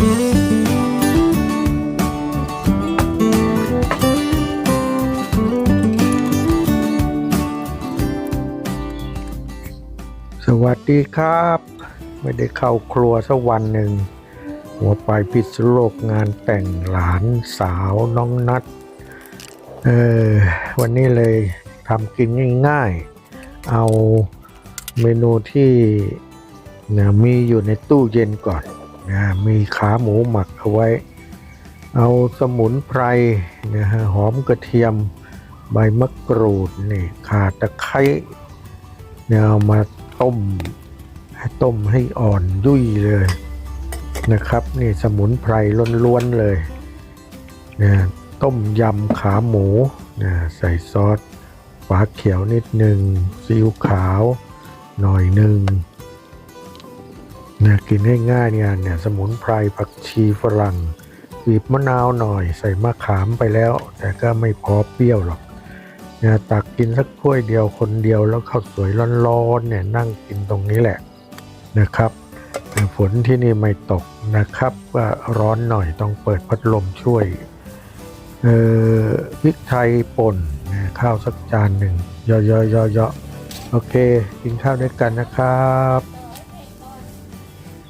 สวัสดีครับ ไม่ได้เข้าครัวสักวันหนึ่ง หัวไปพิษโลกงานแต่งหลานสาวน้องนัดเออวันนี้เลยทำกินง่ายๆ เอาเมนูที่นะมีอยู่ในตู้เย็นก่อน นะมีขาหมูหมักเอาไว้ เอาสมุนไพรนะฮะหอมกระเทียมใบมะกรูดนี่ข่าตะไคร้เนี่ยเอามาต้มให้ต้มให้อ่อนยุ่ยเลยนะครับนี่สมุนไพรล้วนๆเลยนะต้มยำขาหมูนะใส่ซอสฝาเขียวนิดหนึ่งซีอิ๊วขาวหน่อยหนึ่ง นะกินง่ายๆเนี่ยเนี่ยสมุนไพรผักชีฝรั่งบีบมะนาวหน่อยใส่มะขามไปแล้ว แต่ก็ไม่พอเปรี้ยวหรอกเนี่ยตักกินสักถ้วยเดียวคนเดียวแล้วข้าวสวยร้อนๆเนี่ยนั่งกินตรงนี้แหละนะครับฝนที่นี่ไม่ตกนะครับว่าร้อนหน่อยต้องเปิดพัดลมช่วยเออพริกไทยป่นนะข้าวสักจานหนึ่งย่อยๆๆๆโอเค กินข้าวด้วยกันนะครับ